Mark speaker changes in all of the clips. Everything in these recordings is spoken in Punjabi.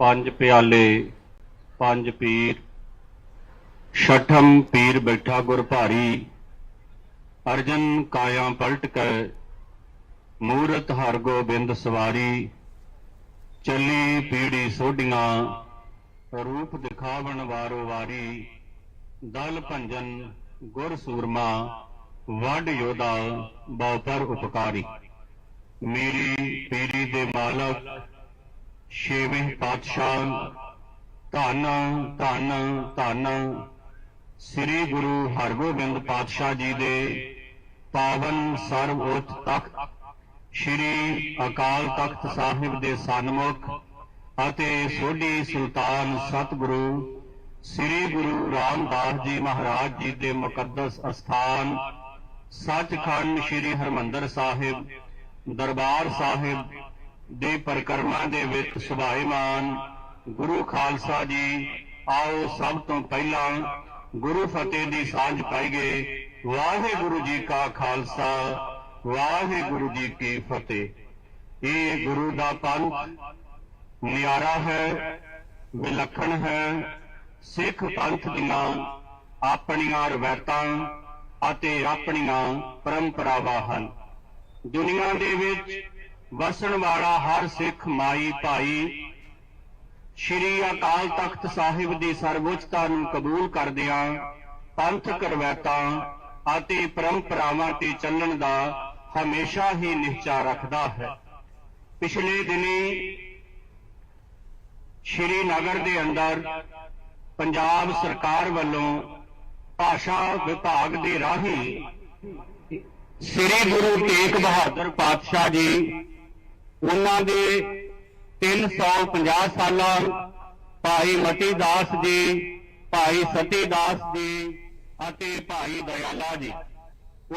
Speaker 1: ਪੰਜ ਪਿਆਲੇ, ਪੰਜ ਪੀਰ, ਛਠਮ ਪੀਰ ਬੈਠਾ ਗੁਰ ਭਾਰੀ, ਅਰਜਨ ਕਾਇਆ ਪਲਟ ਕੇ, ਮੂਰਤ ਹਰ ਗੋਬਿੰਦ ਸਵਾਰੀ, ਚੱਲੀ ਪੀੜੀ ਸੋਢੀਆਂ, ਰੂਪ ਦਿਖਾਵਣ ਵਾਰੋ ਵਾਰੀ, ਦਲ ਭੰਜਨ ਗੁਰ ਸੂਰਮਾ, ਵਡ ਯੋਧਾ ਬਹੁ ਪਰ ਉਪਕਾਰੀ। ਮੇਰੀ ਪੀਰੀ ਦੇ ਮਾਲਕ ਛੇਵੇਂ ਪਾਤਸ਼ਾਹ ਧੰਨ ਧੰਨ ਧੰਨ। ਸ੍ਰੀ ਗੁਰੂ ਹਰਗੋਬਿੰਦ ਪਾਤਸ਼ਾਹ ਜੀ ਦੇ ਪਾਵਨ ਸਰਬ ਤਖਤ, ਸ੍ਰੀ ਅਕਾਲ ਤਖਤ ਸਾਹਿਬ ਦੇ ਸਨਮੁਖ ਅਤੇ ਸੋਢੀ ਸੁਲਤਾਨ ਸਤਿਗੁਰੂ ਸ੍ਰੀ ਗੁਰੂ ਰਾਮਦਾਸ ਜੀ ਮਹਾਰਾਜ ਜੀ ਦੇ ਮੁਕੱਦਸ ਅਸਥਾਨ, ਸੱਚਖੰਡ ਸ੍ਰੀ ਹਰਮੰਦਰ ਸਾਹਿਬ, ਦਰਬਾਰ ਸਾਹਿਬ ਦੇ ਪਰਿਕਰਮਾ ਦੇ ਵਿੱਚ ਸੁਭਾਈਮਾਨ ਗੁਰੂ ਖਾਲਸਾ ਜੀ, ਆਓ ਸਭ ਤੋਂ ਪਹਿਲਾਂ ਗੁਰੂ ਫਤਿਹ ਦੀ ਸਾਂਝ ਪਾਈਏ ਵਾਹਿਗੁਰੂ ਜੀ ਕਾ ਖਾਲਸਾ, ਵਾਹਿਗੁਰੂ ਜੀ ਕੀ ਫਤਿਹ। ਇਹ ਗੁਰੂ ਦਾ ਪੰਥ ਨਿਆਰਾ ਹੈ, ਵਿਲੱਖਣ ਹੈ। ਸਿੱਖ ਪੰਥ ਦੀਆਂ ਆਪਣੀਆਂ ਰਵਾਇਤਾਂ ਅਤੇ ਆਪਣੀਆਂ ਪਰੰਪਰਾਵਾਂ ਹਨ। ਦੁਨੀਆ ਦੇ ਵਿੱਚ ਵਸਣ ਵਾਲਾ ਹਰ ਸਿੱਖ ਮਾਈ ਭਾਈ, ਸ਼੍ਰੀ ਅਕਾਲ ਤਖਤ ਸਾਹਿਬ ਦੀ ਸਰਵਉੱਚਤਾ ਨੂੰ ਕਬੂਲ ਕਰਦਿਆਂ ਪੰਥਕ ਰਵਾਇਤਾਂ ਅਤੇ ਪਰੰਪਰਾਵਾਂ ਤੇ ਚੱਲਣ ਦਾ ਹਮੇਸ਼ਾ ਹੀ ਨਿਸ਼ਚਾ ਰੱਖਦਾ ਹੈ। ਪਿਛਲੇ ਦਿਨੀ ਸ਼੍ਰੀ ਨਗਰ ਦੇ ਅੰਦਰ ਪੰਜਾਬ ਸਰਕਾਰ ਵੱਲੋਂ ਭਾਸ਼ਾ ਵਿਭਾਗ ਦੇ ਰਾਹੀਂ ਸ੍ਰੀ ਗੁਰੂ ਤੇਗ ਬਹਾਦਰ ਪਾਤਸ਼ਾਹ ਜੀ ਉਹਨਾਂ ਦੇ 350 ਸਾਲਾਂ ਭਾਈ ਮਤੀ ਦਾਸ ਜੀ, ਭਾਈ ਸਤੀ ਦਾਸ ਜੀ ਅਤੇ ਭਾਈ ਦਇਆਲਾ ਜੀ।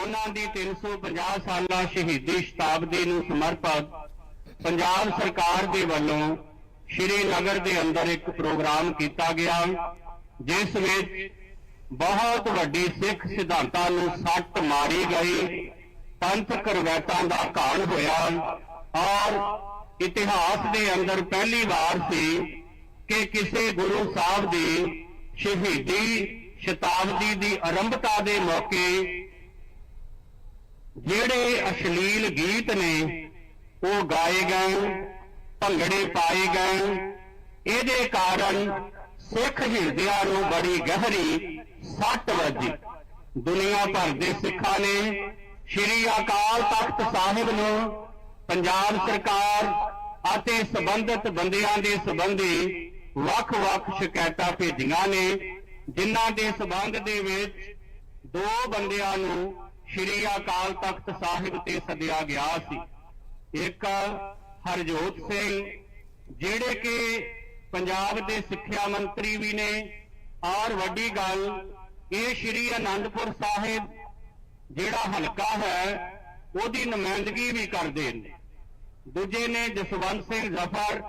Speaker 1: ਉਹਨਾਂ ਦੀ 350 ਸਾਲਾ ਸ਼ਹੀਦੀ ਸ਼ਤਾਬਦੀ ਨੂੰ ਸਮਰਪਿਤ ਪੰਜਾਬ ਸਰਕਾਰ ਦੇ ਵੱਲੋਂ ਸ਼੍ਰੀ ਨਗਰ ਦੇ ਅੰਦਰ ਇੱਕ ਪ੍ਰੋਗਰਾਮ ਕੀਤਾ ਗਿਆ, ਜਿਸ ਵਿੱਚ ਬਹੁਤ ਵੱਡੀ ਸਿੱਖ ਸਿਧਾਂਤਾਂ ਨੂੰ ਸੱਟ ਮਾਰੀ ਗਈ। ਪੰਥਕ ਰਵਾਇਤਾਂ ਦਾ ਘਾਣ ਹੋਇਆ। ਔਰ ਇਤਿਹਾਸ ਦੇ ਅੰਦਰ ਪਹਿਲੀ ਵਾਰ ਸੀ ਕਿ ਕਿਸੇ ਗੁਰੂ ਸਾਹਿਬ ਦੀ ਸ਼ਹੀਦੀ ਸ਼ਤਾਬਦੀ ਦੀ ਆਰੰਭਤਾ ਦੇ ਮੌਕੇ ਜਿਹੜੇ ਅਸ਼ਲੀਲ ਗੀਤ ਨੇ, ਉਹ ਗਾਏ ਗਏ, ਭੰਗੜੇ ਪਾਏ ਗਏ। ਇਹਦੇ ਕਾਰਨ ਸਿੱਖ ਹਿਰਦਿਆਂ ਨੂੰ ਬੜੀ ਗਹਿਰੀ ਸੱਟ ਵੱਜੀ। ਦੁਨੀਆ ਭਰ ਦੇ ਸਿੱਖਾਂ ਨੇ ਸ਼੍ਰੀ ਅਕਾਲ ਤਖਤ ਸਾਹਿਬ ਨੂੰ ਪੰਜਾਬ ਸਰਕਾਰ ਅਤੇ ਸੰਬੰਧਿਤ ਬੰਦਿਆਂ ਦੇ ਸੰਬੰਧੀ ਵੱਖ-ਵੱਖ ਸ਼ਿਕਾਇਤਾਂ ਭੇਜੀਆਂ ਨੇ, ਜਿਨ੍ਹਾਂ ਦੇ ਸੰਬੰਧ ਦੇ ਵਿੱਚ ਦੋ ਬੰਦਿਆਂ ਨੂੰ ਸ਼੍ਰੀ ਅਕਾਲ ਤਖਤ ਸਾਹਿਬ ਤੇ ਸੱਦਿਆ ਗਿਆ ਸੀ। ਇੱਕ ਹਰਜੋਤ ਸਿੰਘ, ਜਿਹੜੇ ਕਿ ਪੰਜਾਬ ਦੇ ਸਿੱਖਿਆ ਮੰਤਰੀ ਵੀ ਨੇ। ਔਰ ਵੱਡੀ ਗੱਲ, ਇਹ ਸ਼੍ਰੀ ਅਨੰਦਪੁਰ ਸਾਹਿਬ, ਜਿਹੜਾ ਹਲਕਾ ਹੈ ਉਹਦੀ ਨੁਮਾਇੰਦਗੀ ਵੀ ਕਰਦੇ ਨੇ। ਦੂਜੇ ਨੇ ਜਸਵੰਤ ਸਿੰਘ ਜ਼ਫਰ,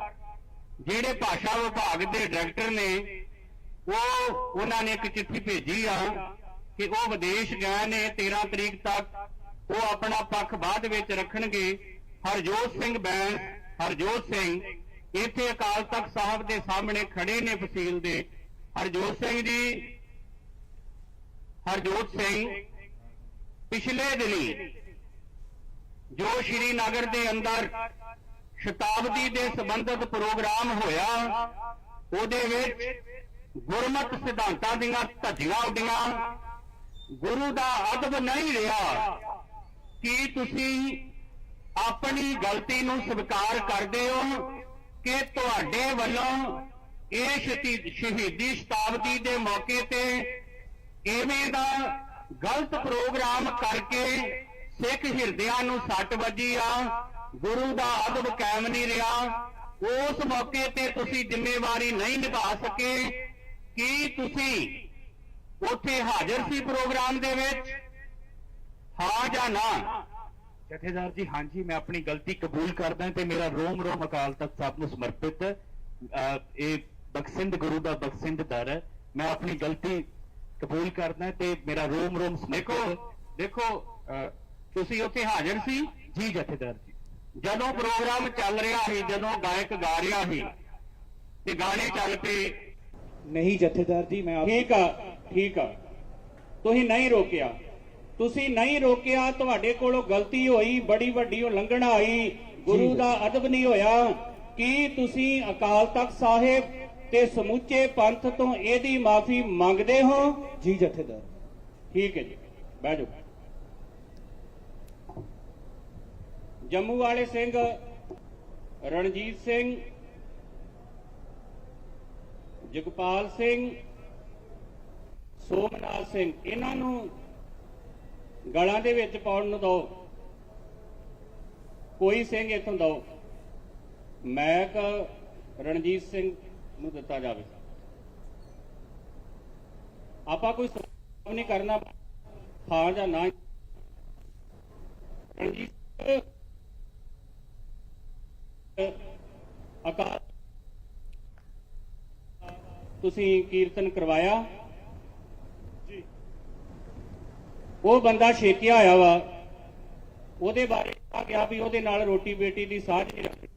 Speaker 1: ਜਿਹੜੇ ਭਾਸ਼ਾ ਵਿਭਾਗ ਦੇ ਡਾਇਰੈਕਟਰ ਨੇ, ਉਹ ਉਹਨਾਂ ਨੇ ਇੱਕ ਚਿੱਠੀ ਭੇਜੀ ਆ ਕਿ ਉਹ ਵਿਦੇਸ਼ ਗਏ ਨੇ 13 ਤਰੀਕ ਤੱਕ। ਉਹ ਆਪਣਾ ਪੱਖ ਬਾਅਦ ਵਿੱਚ ਰੱਖਣਗੇ। ਹਰਜੋਤ ਸਿੰਘ ਬੈਂਸ, ਹਰਜੋਤ ਸਿੰਘ, ਇੱਥੇ ਅਕਾਲ ਤਖਤ ਸਾਹਿਬ ਦੇ ਸਾਹਮਣੇ ਖੜੇ ਨੇ ਫਸੀਲ ਦੇ। ਹਰਜੋਤ ਸਿੰਘ ਜੀ, ਹਰਜੋਤ ਸਿੰਘ, ਪਿਛਲੇ ਦਿਨੀ ਜੋ ਸ਼੍ਰੀ ਨਗਰ ਦੇ ਅੰਦਰ ਸ਼ਤਾਬਦੀ ਦੇ ਸੰਬੰਧਿਤ ਪ੍ਰੋਗਰਾਮ ਹੋਇਆ, ਉਹਦੇ ਵਿੱਚ ਗੁਰਮਤ ਸਿਧਾਂਤਾਂ ਦੀਆਂ ਧੱਜੀਆਂ ਉੱਡੀਆਂ। ਗੁਰੂ ਦਾ ਅਦਬ ਨਹੀਂ ਰਿਹਾ ਕੀ ਤੁਸੀਂ ਆਪਣੀ ਗਲਤੀ ਨੂੰ ਸਵੀਕਾਰ ਕਰਦੇ ਹੋ ਕਿ ਤੁਹਾਡੇ ਵੱਲੋਂ ਇਹ ਸ਼ਤੀ- ਸ਼ਹੀਦੀ ਸ਼ਤਾਬਦੀ ਦੇ ਮੌਕੇ ਤੇ ਇਵੇਂ ਦਾ ਗਲਤ ਪ੍ਰੋਗਰਾਮ ਕਰਕੇ ਸਿੱਖ ਹਿਰਦਿਆਂ ਨੂੰ ਸੱਟ ਵੱਜੀ ਆ ਗੁਰੂ ਦਾ ਅਦਬ ਕਾਇਮ ਨਹੀਂ ਰਿਹਾ। ਉਸ ਮੌਕੇ ਤੇ ਤੁਸੀਂ ਜ਼ਿੰਮੇਵਾਰੀ ਨਹੀਂ ਨਿਭਾ ਸਕੇ। ਕੀ ਤੁਸੀਂ ਉੱਥੇ ਹਾਜ਼ਰ ਸੀ ਪ੍ਰੋਗਰਾਮ ਦੇ ਵਿੱਚ? ਹਾਂ ਜਾਂ ਨਾ?
Speaker 2: ਜਥੇਦਾਰ ਜੀ ਹਾਂਜੀ ਮੈਂ ਆਪਣੀ ਗਲਤੀ ਕਬੂਲ ਕਰਦਾ ਤੇ ਮੇਰਾ ਰੋਮ ਰੋਮ ਅਕਾਲ ਤਖਤ ਸਾਹਿਬ ਨੂੰ ਸਮਰਪਿਤ ਇਹ ਬਖਸ਼ਿੰਦ ਗੁਰੂ ਦਾ ਬਖਸ਼ਿੰਦ ਦਰ ਹੈ। ਮੈਂ ਆਪਣੀ ਗਲਤੀ ਕਬੂਲ ਕਰਦਾ ਤੇ ਮੇਰਾ ਰੋਮ ਰੋਮ
Speaker 1: ਦੇਖੋ
Speaker 2: ਸਮਰਪਿਤ।
Speaker 1: ਦੇਖੋ ਤੁਸੀਂ ਉੱਥੇ ਹਾਜ਼ਰ ਸੀ?
Speaker 2: ਜੀ ਜਥੇਦਾਰ ਜੀ।
Speaker 1: ਜਦੋਂ ਪ੍ਰੋਗਰਾਮ ਚੱਲ ਰਿਹਾ ਸੀ ਜਦੋਂ ਗਾਇਕ ਗਾ ਰਿਹਾ ਸੀ ਤੇ ਗਾਣੇ ਚੱਲ ਪਏ।
Speaker 3: ਨਹੀਂ ਜਥੇਦਾਰ ਜੀ ਮੈਂ
Speaker 4: ਠੀਕ ਆ ਠੀਕ ਆ। ਤੁਸੀਂ ਨਹੀਂ ਰੋਕਿਆ। ਤੁਸੀਂ ਨਹੀਂ ਰੋਕਿਆ ਤੁਹਾਡੇ ਕੋਲੋਂ ਗਲਤੀ ਹੋਈ ਬੜੀ ਵੱਡੀ ਉਲੰਘਣਾ ਆਈ ਗੁਰੂ ਦਾ ਅਦਬ ਨਹੀਂ ਹੋਇਆ। ਕੀ ਤੁਸੀਂ ਅਕਾਲ ਤਖਤ ਸਾਹਿਬ ਤੇ ਸਮੁੱਚੇ ਪੰਥ ਤੋਂ ਇਹਦੀ ਮਾਫੀ ਮੰਗਦੇ ਹੋ?
Speaker 3: ਜੀ ਜਥੇਦਾਰ।
Speaker 4: ਠੀਕ ਹੈ ਜੀ। ਬਹਿ ਜਾਓ। ਜੰਮੂ ਵਾਲੇ ਸਿੰਘ, ਰਣਜੀਤ ਸਿੰਘ, ਜਗਪਾਲ ਸਿੰਘ, ਸੋਮਨਾਥ ਸਿੰਘ, ਇਹਨਾਂ ਨੂੰ ਗਲਾਂ ਦੇ ਵਿੱਚ ਪਾਉਣ ਨੂੰ ਦਿਓ ਕੋਈ ਸਿੰਘ ਇੱਥੋਂ ਦਿਓ ਮੈਕ ਰਣਜੀਤ ਸਿੰਘ ਨੂੰ ਦਿੱਤਾ ਜਾਵੇ। ਆਪਾਂ ਕੋਈ ਸਵਾਲ ਨਹੀਂ ਕਰਨਾ। ਹਾਂ ਜਾਂ ਨਾ। ਰਣਜੀਤ ਸਿੰਘ, ਅਕਾਲ ਤੁਸੀਂ ਕੀਰਤਨ ਕਰਵਾਇਆ? ਜੀ ਉਹ ਬੰਦਾ ਛੇਕਿਆ ਹੋਇਆ ਵਾ। ਉਹਦੇ ਬਾਰੇ ਆ ਗਿਆ ਵੀ ਉਹਦੇ ਨਾਲ ਰੋਟੀ ਬੇਟੀ ਦੀ ਸਾਂਝ ਨਹੀਂ ਰੱਖਣੀ।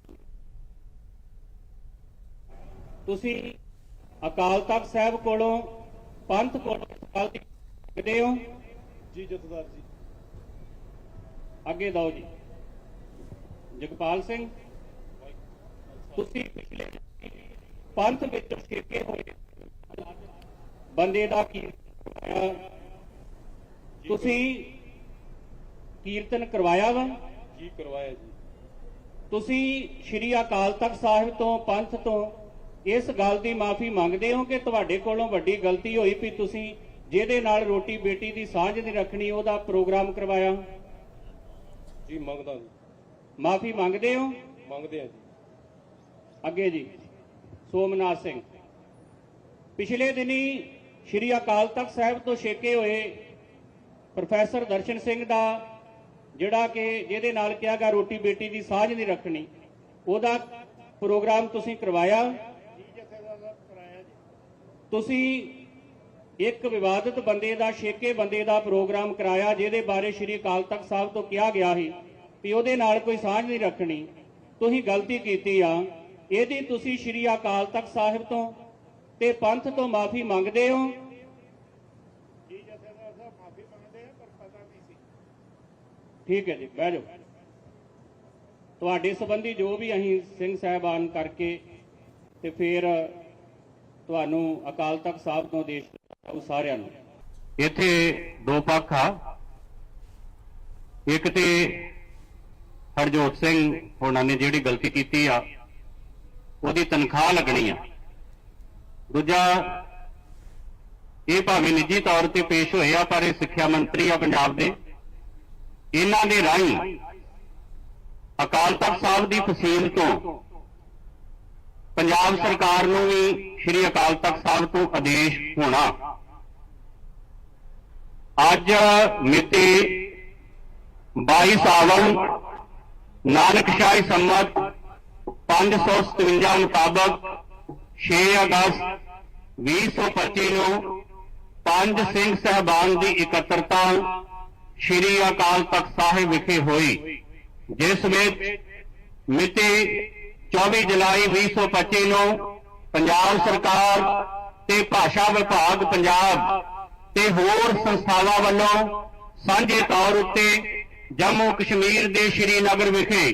Speaker 4: ਤੁਸੀਂ ਅਕਾਲ ਤਖਤ ਸਾਹਿਬ ਕੋਲੋਂ ਪੰਥ ਕੋਲੋਂ ਸਵਾਲ ਕਰਦੇ ਹੋ?
Speaker 3: ਜੀ ਜਥੇਦਾਰ ਜੀ।
Speaker 4: ਅੱਗੇ ਦਿਓ ਜੀ। ਜਗਪਾਲ ਸਿੰਘ ਤੁਸੀਂ ਪਿਛਲੇ ਪੰਥ ਵਿੱਚ ਛੇਕੇ ਹੋਏ ਬੰਦੇ ਦਾ ਕੀ ਤੁਸੀਂ ਕੀਰਤਨ ਕਰਵਾਇਆ ਵਾ?
Speaker 3: ਜੀ ਕਰਵਾਇਆ ਜੀ।
Speaker 4: ਤੁਸੀਂ ਸ਼੍ਰੀ ਅਕਾਲ ਤਖਤ ਸਾਹਿਬ ਤੋਂ ਪੰਥ ਤੋਂ ਇਸ ਗੱਲ ਦੀ ਮਾਫੀ ਮੰਗਦੇ ਹੋ ਕਿ ਤੁਹਾਡੇ ਕੋਲੋਂ ਵੱਡੀ ਗਲਤੀ ਹੋਈ ਵੀ ਤੁਸੀਂ ਜਿਹਦੇ ਨਾਲ ਰੋਟੀ ਬੇਟੀ ਦੀ ਸਾਂਝ ਨਹੀਂ ਰੱਖਣੀ ਉਹਦਾ ਪ੍ਰੋਗਰਾਮ ਕਰਵਾਇਆ?
Speaker 3: ਜੀ ਮੰਗਦਾ ਜੀ।
Speaker 4: ਮਾਫੀ ਮੰਗਦੇ ਹੋ?
Speaker 3: ਮੰਗਦੇ ਆ ਜੀ।
Speaker 4: ਅੱਗੇ ਜੀ ਸੋਮਨਾਥ ਸਿੰਘ। ਪਿਛਲੇ ਦਿਨੀ ਸ਼੍ਰੀ ਅਕਾਲ ਤਖਤ ਸਾਹਿਬ ਤੋਂ ਛੇਕੇ ਹੋਏ ਪ੍ਰੋਫੈਸਰ ਦਰਸ਼ਨ ਸਿੰਘ ਦਾ, ਜਿਹੜਾ ਕਿ ਜਿਹਦੇ ਨਾਲ ਕਿਹਾ ਗਿਆ ਰੋਟੀ ਬੇਟੀ ਦੀ ਸਾਂਝ ਨਹੀਂ ਰੱਖਣੀ, ਉਹਦਾ ਪ੍ਰੋਗਰਾਮ ਤੁਸੀਂ ਕਰਵਾਇਆ। ਤੁਸੀਂ ਇੱਕ ਵਿਵਾਦਤ ਬੰਦੇ ਦਾ, ਛੇਕੇ ਬੰਦੇ ਦਾ ਪ੍ਰੋਗਰਾਮ ਕਰਾਇਆ, ਜਿਹਦੇ ਬਾਰੇ ਸ਼੍ਰੀ ਅਕਾਲ ਤਖਤ ਸਾਹਿਬ ਤੋਂ ਕਿਹਾ ਗਿਆ ਸੀ ਕਿ ਉਹਦੇ ਨਾਲ ਕੋਈ ਸਾਂਝ ਨਹੀਂ ਰੱਖਣੀ। ਤੁਸੀਂ ਗਲਤੀ ਕੀਤੀ ਆ। ਇਹਦੀ ਤੁਸੀਂ ਸ਼੍ਰੀ ਅਕਾਲ ਤਖਤ ਸਾਹਿਬ ਤੋਂ ਤੇ ਪੰਥ ਤੋਂ ਮਾਫੀ ਮੰਗਦੇ ਹੋ? ਠੀਕ ਹੈ ਜੀ, ਬਹਿ ਜਾਓ। ਤੁਹਾਡੇ ਸੰਬੰਧੀ ਜੋ ਵੀ ਅਸੀਂ ਸਿੰਘ ਸਾਹਿਬਾਨ ਕਰਕੇ ਤੇ ਫਿਰ ਤੁਹਾਨੂੰ ਅਕਾਲ ਤਖਤ ਸਾਹਿਬ ਤੋਂ ਦੇਸ਼ ਉਹ ਸਾਰਿਆਂ ਨੂੰ।
Speaker 1: ਇੱਥੇ ਦੋ ਪੱਖ ਆ। ਇੱਕ ਤੇ ਹਰਜੋਤ ਸਿੰਘ ਹੋਣਾ ਨੇ ਜਿਹੜੀ ਗਲਤੀ ਕੀਤੀ ਆ, ਉਹਦੀ ਤਨਖਾਹ ਲੱਗਣੀ ਆ। ਦੂਜਾ, ਇਹ ਭਾਵੇਂ ਨਿੱਜੀ ਤੌਰ ਤੇ ਪੇਸ਼ ਹੋਏ ਆ ਪਰ ਇਹ ਸਿੱਖਿਆ ਮੰਤਰੀ ਆ ਪੰਜਾਬ ਦੇ। ਇਹਨਾਂ ਦੇ ਰਾਹੀਂ ਅਕਾਲ ਤਖਤ ਸਾਹਿਬ ਦੀ ਫਸੀਲ ਤੋਂ ਪੰਜਾਬ ਸਰਕਾਰ ਨੂੰ ਵੀ ਸ੍ਰੀ ਅਕਾਲ ਤਖਤ ਸਾਹਿਬ ਤੋਂ ਆਦੇਸ਼ ਹੋਣਾ। ਅੱਜ ਮਿਤੀ 22 ਸਾਵਣ ਨਾਨਕ ਸ਼ਾਹੀ ਸੰਮਤ 557 ਮੁਤਾਬਕ 6 ਅਗਸਤ 2025 ਨੂੰ ਪੰਜ ਸਿੰਘ ਸਹਿਬਾਨ ਦੀ ਇਕੱਤਰਤਾ ਸ੍ਰੀ ਅਕਾਲ ਤਖਤ ਸਾਹਿਬ ਵਿਖੇ ਹੋਈ, ਜਿਸ ਵਿੱਚ ਮਿਤੀ 24 ਜੁਲਾਈ 2025 ਨੂੰ ਪੰਜਾਬ ਸਰਕਾਰ ਤੇ ਭਾਸ਼ਾ ਵਿਭਾਗ ਪੰਜਾਬ ਤੇ ਹੋਰ ਸੰਸਥਾਵਾਂ ਵੱਲੋਂ ਸਾਂਝੇ ਤੌਰ ਉੱਤੇ ਜੰਮੂ ਕਸ਼ਮੀਰ ਦੇ ਸ਼੍ਰੀਨਗਰ ਵਿਖੇ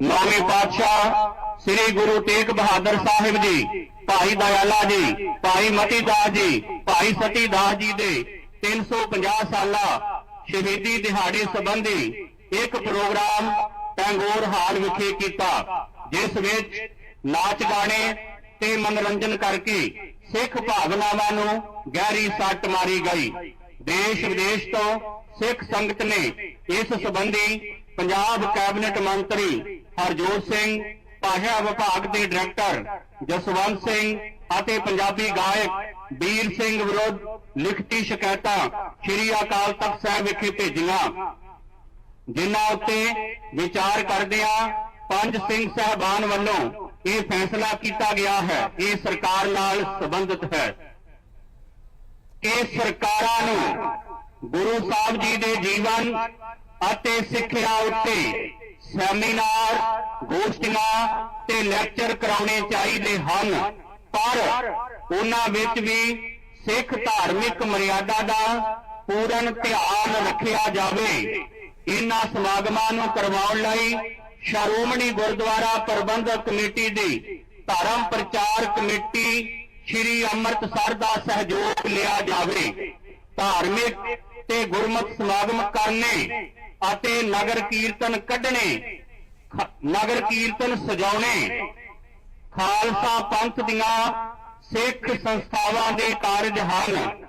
Speaker 1: ਨੌਵੇਂ ਪਾਤਸ਼ਾਹ ਸ੍ਰੀ ਗੁਰੂ ਤੇਗ ਬਹਾਦਰ ਸਾਹਿਬ ਜੀ, ਭਾਈ ਦਇਆਲਾ ਜੀ, ਭਾਈ ਮਤੀ ਦਾਸ ਜੀ, ਭਾਈ ਸਤੀ ਦਾਸ ਜੀ ਦੇ 350 ਸਾਲਾ ਸ਼ਹੀਦੀ ਦਿਹਾੜੇ ਸੰਬੰਧੀ ਇੱਕ ਪ੍ਰੋਗਰਾਮ ਟੈਂਗੋਰ ਹਾਲ ਵਿਖੇ ਕੀਤਾ, ਜਿਸ ਵਿੱਚ ਨਾਚ ਗਾਣੇ ਤੇ ਮਨੋਰੰਜਨ ਕਰਕੇ ਸਿੱਖ ਭਾਵਨਾਵਾਂ ਨੂੰ ਗਹਿਰੀ ਸੱਟ ਮਾਰੀ ਗਈ। ਦੇਸ਼ ਵਿਦੇਸ਼ ਤੋਂ ਸਿੱਖ ਸੰਗਤ ਨੇ ਇਸ ਸੰਬੰਧੀ ਪੰਜਾਬ ਕੈਬਨਿਟ ਮੰਤਰੀ ਹਰਜੋਤ ਸਿੰਘ, ਭਾਸ਼ਾ ਵਿਭਾਗ ਦੇ ਡਾਇਰੈਕਟਰ ਜਸਵੰਤ ਸਿੰਘ ਅਤੇ ਪੰਜਾਬੀ ਗਾਇਕ ਵੀਰ ਸਿੰਘ ਵਿਰੁੱਧ ਲਿਖਤੀ ਸ਼ਿਕਾਇਤਾਂ ਸ੍ਰੀ ਅਕਾਲ ਤਖਤ ਸਾਹਿਬ ਵਿਖੇ ਭੇਜੀਆਂ। ਜਿਨ੍ਹਾਂ ਉੱਤੇ ਵਿਚਾਰ ਕਰਦਿਆਂ ਪੰਜ ਸਿੰਘ ਸਹਿਬਾਨ ਵੱਲੋਂ ਇਹ ਫੈਸਲਾ ਕੀਤਾ ਗਿਆ ਹੈ। ਇਹ ਸਰਕਾਰ ਨਾਲ ਸੰਬੰਧਿਤ ਹੈ। ਕਿ ਸਰਕਾਰਾਂ ਨੂੰ ਗੁਰੂ ਸਾਹਿਬ ਜੀ ਦੇ ਜੀਵਨ ਅਤੇ ਸਿੱਖਿਆ ਉੱਤੇ ਸੈਮੀਨਾਰ, ਗੋਸ਼ਟੀਆਂ ਤੇ ਲੈਕਚਰ ਕਰਾਉਣੇ ਚਾਹੀਦੇ ਹਨ। ਪਰ ਉਹਨਾਂ ਵਿੱਚ ਵੀ ਸਿੱਖ ਧਾਰਮਿਕ ਮਰਿਆਦਾ ਦਾ ਪੂਰਨ ਧਿਆਨ ਰੱਖਿਆ ਜਾਵੇ। ਇਹਨਾਂ ਸਮਾਗਮਾਂ ਨੂੰ ਕਰਵਾਉਣ ਲਈ ਸ਼੍ਰੋਮਣੀ ਗੁਰਦੁਆਰਾ ਪ੍ਰਬੰਧਕ ਕਮੇਟੀ ਦੀ ਧਰਮ ਪ੍ਰਚਾਰ ਕਮੇਟੀ ਸ੍ਰੀ ਅੰਮ੍ਰਿਤਸਰ ਦਾ ਸਹਿਯੋਗ ਲਿਆ ਜਾਵੇ। ਧਾਰਮਿਕ ਤੇ ਗੁਰਮਤਿ ਸਮਾਗਮ ਕਰਨੇ ਅਤੇ ਨਗਰ ਕੀਰਤਨ ਕੱਢਣੇ ਨਗਰ ਕੀਰਤਨ ਸਜਾਉਣੇ। ਖਾਲਸਾ ਪੰਥ ਦੀਆਂ ਸਿੱਖ ਸੰਸਥਾਵਾਂ ਦੇ ਕਾਰਜ ਹਨ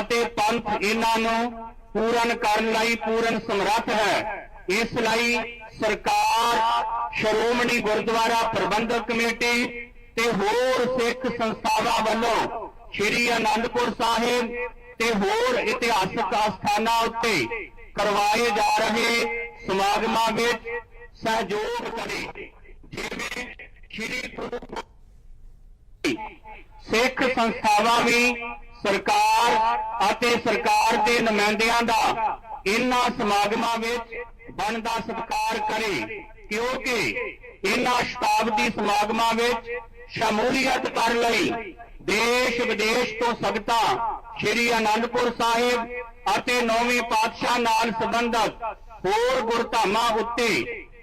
Speaker 1: ਅਤੇ ਪੰਥ ਇਹਨਾਂ ਨੂੰ ਪੂਰਨ ਕਰਨ ਲਈ ਪੂਰਨ ਸਮਰੱਥ ਹੈ। ਇਸ ਲਈ ਸਰਕਾਰ, ਸ਼੍ਰੋਮਣੀ ਗੁਰਦੁਆਰਾ ਪ੍ਰਬੰਧਕ ਕਮੇਟੀ ਤੇ ਹੋਰ ਸਿੱਖ ਸੰਸਥਾਵਾਂ ਵੱਲੋਂ ਸ੍ਰੀ ਅਨੰਦਪੁਰ ਸਾਹਿਬ ਤੇ ਹੋਰ ਇਤਿਹਾਸਕ ਅਸਥਾਨਾਂ ਉੱਤੇ ਕਰਵਾਏ ਜਾ ਰਹੇ ਸਮਾਗਮਾਂ ਵਿੱਚ ਸਹਿਯੋਗ ਕਰੇ। ਜਿਵੇਂ ਸ੍ਰੀ ਗੁਰੂ ਸਿੱਖ ਸੰਸਥਾਵਾਂ ਵੀ ਸਰਕਾਰ ਅਤੇ ਸਰਕਾਰ ਦੇ ਨੁਮਾਇੰਦਿਆਂ ਦਾ ਇਹਨਾਂ ਸਮਾਗਮਾਂ ਵਿੱਚ ਬਣਦਾ ਸਤਿਕਾਰ ਕਰੇ, ਕਿਉਂਕਿ ਇਹਨਾਂ ਸ਼ਤਾਬਦੀ ਸਮਾਗਮਾਂ ਵਿੱਚ ਸ਼ਮੂਲੀਅਤ ਕਰਨ ਲਈ ਦੇਸ਼ ਵਿਦੇਸ਼ ਤੋਂ ਸੰਗਤਾਂ ਸ੍ਰੀ ਅਨੰਦਪੁਰ ਸਾਹਿਬ ਅਤੇ ਨੌਵੀਂ ਪਾਤਸ਼ਾਹ ਨਾਲ ਸੰਬੰਧਤ ਹੋਰ ਗੁਰਧਾਮਾਂ ਉੱਤੇ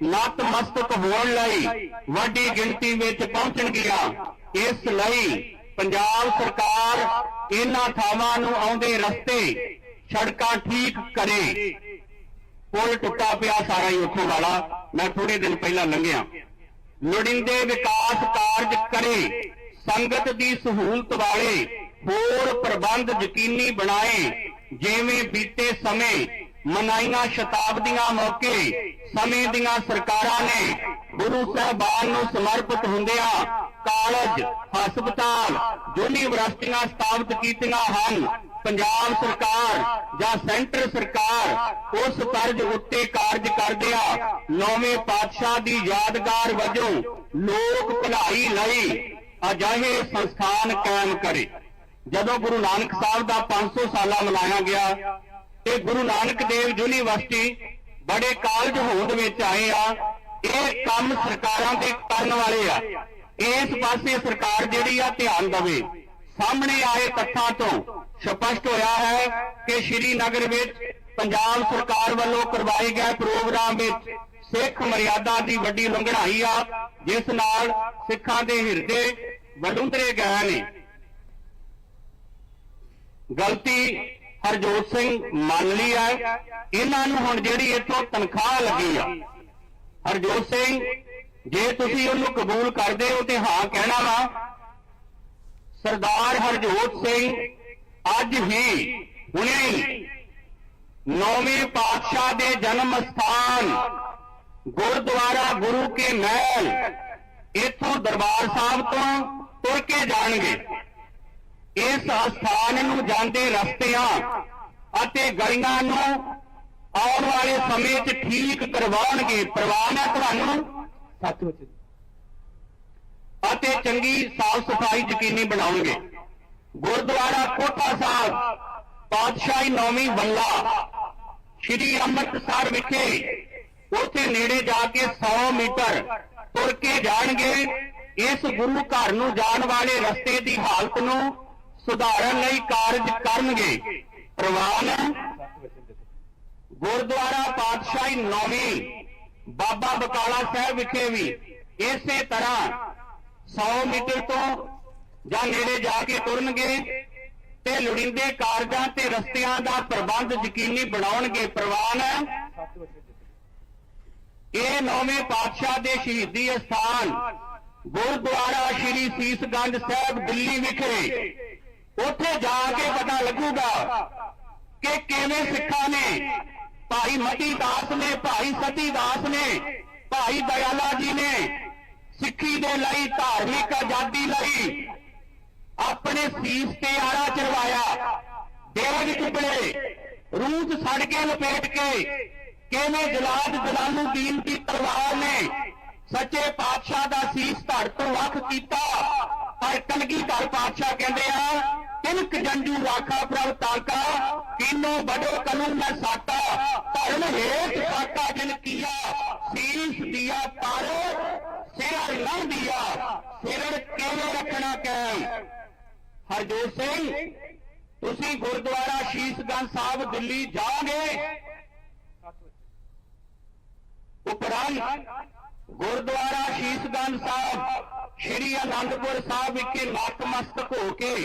Speaker 1: ਨਤਮਸਤਕ ਹੋਣ ਲਈ ਵੱਡੀ ਗਿਣਤੀ ਵਿੱਚ ਪਹੁੰਚਣਗੀਆਂ ਇਸ ਲਈ ਪੰਜਾਬ ਸਰਕਾਰ ਇਹਨਾਂ ਥਾਵਾਂ ਨੂੰ ਆਉਂਦੇ ਰਸਤੇ ਸੜਕਾਂ ਠੀਕ ਕਰੇ। ਪੁਲ ਟੁੱਟਾ ਪਿਆ ਸਾਰਾ ਹੀ ਉੱਥੋਂ ਵਾਲਾ। ਮੈਂ ਥੋੜੇ ਦਿਨ ਪਹਿਲਾਂ ਲੰਘਿਆ। ਲੋੜੀਂਦੇ ਵਿਕਾਸ ਕਾਰਜ ਕਰੇ, ਸੰਗਤ ਦੀ ਸਹੂਲਤ ਵਾਲੇ ਹੋਰ ਪ੍ਰਬੰਧ ਯਕੀਨੀ ਬਣਾਏ, ਜਿਵੇਂ ਬੀਤੇ ਸਮੇਂ ਮਨਾਈਆਂ ਸ਼ਤਾਬਦੀਆਂ ਮੌਕੇ ਸਮੇਂ ਦੀਆਂ ਸਰਕਾਰਾਂ ਨੇ ਗੁਰੂ ਸਾਹਿਬਾਨ ਨੂੰ ਸਮਰਪਿਤ ਹੁੰਦਿਆਂ ਕਾਲਜ, ਹਸਪਤਾਲ, ਯੂਨੀਵਰਸਿਟੀਆਂ ਸਥਾਪਿਤ ਕੀਤੀਆਂ ਹਨ। ਪੰਜਾਬ ਸਰਕਾਰ ਜਾਂ ਸੈਂਟਰ ਸਰਕਾਰ ਉਸ ਕਰਜ਼ ਉੱਤੇ ਕਾਰਜ ਕਰਦਿਆਂ ਨੌਵੇਂ ਪਾਤਸ਼ਾਹ ਦੀ ਯਾਦਗਾਰ ਵਜੋਂ ਲੋਕ ਭਲਾਈ ਲਈ ਅਜਿਹੇ ਸੰਸਥਾਨ ਕਾਇਮ ਕਰੇ। ਜਦੋਂ ਗੁਰੂ ਨਾਨਕ ਸਾਹਿਬ ਦਾ 500 ਸਾਲਾ ਮਨਾਇਆ ਗਿਆ ਤੇ ਗੁਰੂ ਨਾਨਕ ਦੇਵ ਯੂਨੀਵਰਸਿਟੀ ਬੜੇ ਕਾਲਜ ਹੋਂਦ ਵਿੱਚ ਆਏ ਆ, ਇਹ ਕੰਮ ਸਰਕਾਰਾਂ ਦੇ ਕਰਨ ਵਾਲੇ ਆ। ਇਸ ਪਾਸੇ ਸਰਕਾਰ ਜਿਹੜੀ ਆ ਧਿਆਨ ਦੇਵੇ। ਸਾਹਮਣੇ ਆਏ ਤੱਥਾਂ ਤੋਂ ਸਪਸ਼ਟ ਹੋਇਆ ਹੈ ਕਿ ਸ਼੍ਰੀਨਗਰ ਵਿੱਚ ਪੰਜਾਬ ਸਰਕਾਰ ਵੱਲੋਂ ਕਰਵਾਏ ਗਏ ਪ੍ਰੋਗਰਾਮ ਵਿੱਚ ਸਿੱਖ ਮਰਿਆਦਾ ਦੀ ਵੱਡੀ ਲੰਘਣਾਈ ਆ, ਜਿਸ ਨਾਲ ਸਿੱਖਾਂ ਦੇ ਹਿਰਦੇ ਵਡੁੰਦਰੇ ਗਏ ਨੇ। ਗਲਤੀ ਹਰਜੋਤ ਸਿੰਘ ਮੰਨ ਲਈ ਹੈ ਇਹਨਾਂ ਨੂੰ ਹੁਣ ਜਿਹੜੀ ਇੱਥੋਂ ਤਨਖਾਹ ਲੱਗੀ ਆ। ਹਰਜੋਤ ਸਿੰਘ, ਜੇ ਤੁਸੀਂ ਉਹਨੂੰ ਕਬੂਲ ਕਰਦੇ ਹੋ ਤੇ ਹਾਂ ਕਹਿਣਾ ਵਾ। ਸਰਦਾਰ ਹਰਜੋਤ ਸਿੰਘ ਅੱਜ ਹੀ ਹੁਣੇ ਨੌਵੇਂ ਪਾਤਸ਼ਾਹ ਦੇ ਜਨਮ ਸਥਾਨ ਗੁਰਦੁਆਰਾ ਗੁਰੂ ਕੇ ਮਹਿਲ ਇੱਥੋਂ ਦਰਬਾਰ ਸਾਹਿਬ ਤੋਂ ਤੁਰ ਕੇ ਜਾਣਗੇ। ਇਸ ਸਥਾਨ ਜਾਂਦੇ ਰਸਤਿਆਂ ਅਤੇ ਗਲੀਆਂ ਨੂੰ ਆਉਣ ਵਾਲੇ ਸਮੇਂ 'ਚ ਠੀਕ ਕਰਵਾਉਣਗੇ। ਪ੍ਰਵਾਨ ਹੈ ਤੁਹਾਨੂੰ।
Speaker 2: ਸੱਤ
Speaker 1: ਅਤੇ ਚੰਗੀ ਸਾਫ਼ ਸਫ਼ਾਈ ਯਕੀਨੀ ਬਣਾਉਣਗੇ। ਗੁਰਦੁਆਰਾ ਕੋਟਾ ਸਾਹਿਬ, ਪਾਤਸ਼ਾਹੀ ਨੌਵੀਂ ਬੱਲਾ ਸ਼੍ਰੀ ਅੰਮ੍ਰਿਤਸਰ ਵਿਖੇ, ਉੱਥੇ ਨੇੜੇ ਜਾ ਕੇ 100 ਮੀਟਰ ਤੁਰ ਕੇ ਜਾਣਗੇ। ਇਸ ਗੁਰੂ ਘਰ ਨੂੰ ਜਾਣ ਵਾਲੇ ਰਸਤੇ ਦੀ ਹਾਲਤ ਨੂੰ ਸੁਧਾਰਨ ਲਈ ਕਾਰਜ ਕਰਨਗੇ। ਪ੍ਰਵਾਨ ਗੁਰਦੁਆਰਾ ਪਾਤਸ਼ਾਹੀ ਨੌਵੀਂ, ਬਾਬਾ ਬਕਾਲਾ ਸਾਹਿਬ ਵਿਖੇ ਵੀ ਇਸੇ ਤਰ੍ਹਾਂ 100 ਮੀਟਰ ਤੋਂ ਜਾਂ ਨੇੜੇ ਜਾ ਕੇ ਤੁਰਨਗੇ ਤੇ ਲੋੜੀਂਦੇ ਕਾਰਜਾਂ ਤੇ ਰਸਤਿਆਂ ਦਾ ਪ੍ਰਬੰਧ ਯਕੀਨੀ ਬਣਾਉਣਗੇ। ਪ੍ਰਵਾਨ ਇਹ ਨੌਵੇਂ ਪਾਤਸ਼ਾਹ ਦੇ ਸ਼ਹੀਦੀ ਅਸਥਾਨ ਗੁਰਦੁਆਰਾ ਸ਼੍ਰੀ ਸੀਸਗੰਜ ਸਾਹਿਬ ਦਿੱਲੀ ਵਿਖੇ ਉੱਥੇ ਜਾ ਕੇ ਪਤਾ ਲੱਗੂਗਾ ਕਿ ਕਿਵੇਂ ਸਿੱਖਾਂ ਨੇ, ਭਾਈ ਮਤੀ ਦਾਸ ਨੇ, ਭਾਈ ਸਤੀ ਦਾਸ ਨੇ, ਭਾਈ ਦਇਆਲਾ ਜੀ ਨੇ ਸਿੱਖੀ ਦੇ ਲਈ, ਧਾਰਮਿਕ ਆਜ਼ਾਦੀ ਲਈ ਆਪਣੇ ਸੀਸ ਤੇ ਆਰਾ ਚੜਵਾਇਆ। ਦੇਵ ਟੁਕੜੇ ਰੂਹ 'ਚ ਸੜ ਕੇ ਲਪੇਟ ਕੇ ਕਿਵੇਂ ਜਲਾਦ ਜਲਾਲੂਦੀਨ ਦੀ ਤਲਵਾਰ ਨੇ ਸੱਚੇ ਪਾਤਸ਼ਾਹ ਦਾ ਸੀਸ ਧੜ ਤੋਂ ਵੱਖ ਕੀਤਾ। ਪਰ ਕਲਗੀਧਰ ਪਾਤਸ਼ਾਹ ਕਹਿੰਦੇ ਆ ਤਿਲਕ ਜੰਜੂ ਰਾਖਾ ਪ੍ਰਭ ਤਾਕਾ, ਕੀਨੋ ਬੜੋ ਕਨੂ ਮੈਂ ਸਾਤਾ ਧਰਮ ਹੇਤ ਸਾਕਾ ਜਨ ਕੀਆ, ਸੀਸ ਦਿਆ ਪਰ ਸਿਰ ਨਾ ਦਿਆ ਸਿਰ ਕਿਵੇਂ ਰੱਖਣਾ ਕੈ? ਹਰਜੋਤ ਸਿੰਘ, ਤੁਸੀਂ ਗੁਰਦੁਆਰਾ ਸ਼ੀਸ਼ਗੰਜ ਸਾਹਿਬ ਦਿੱਲੀ ਜਾਓਗੇ? ਉਪਰੰਤ ਗੁਰਦੁਆਰਾ ਸ਼ੀਸ਼ਗੰਜ ਸਾਹਿਬ, ਸ਼੍ਰੀ ਅਨੰਦਪੁਰ ਸਾਹਿਬ ਵਿਖੇ ਨਤਮਸਤਕ ਹੋ ਕੇ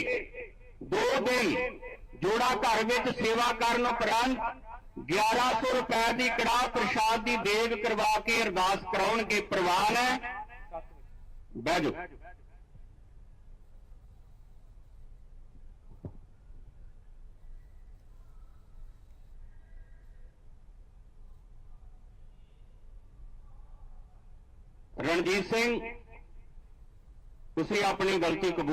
Speaker 1: ਦੋ ਦਿਨ ਜੋੜਾ ਘਰ ਵਿੱਚ ਸੇਵਾ ਕਰਨ ਉਪਰੰਤ 1100 ਰੁਪਏ ਦੀ ਕੜਾਹ ਪ੍ਰਸ਼ਾਦ ਦੀ ਦੇਗ ਕਰਵਾ ਕੇ ਅਰਦਾਸ ਕਰਾਉਣਗੇ ਪ੍ਰਵਾਨ ਹੈ ਬਹਿ ਜਾਓ। ਰਣਜੀਤ ਸਿੰਘ, ਤੁਸੀਂ ਆਪਣੀ ਗਲਤੀ ਕਬੂਲ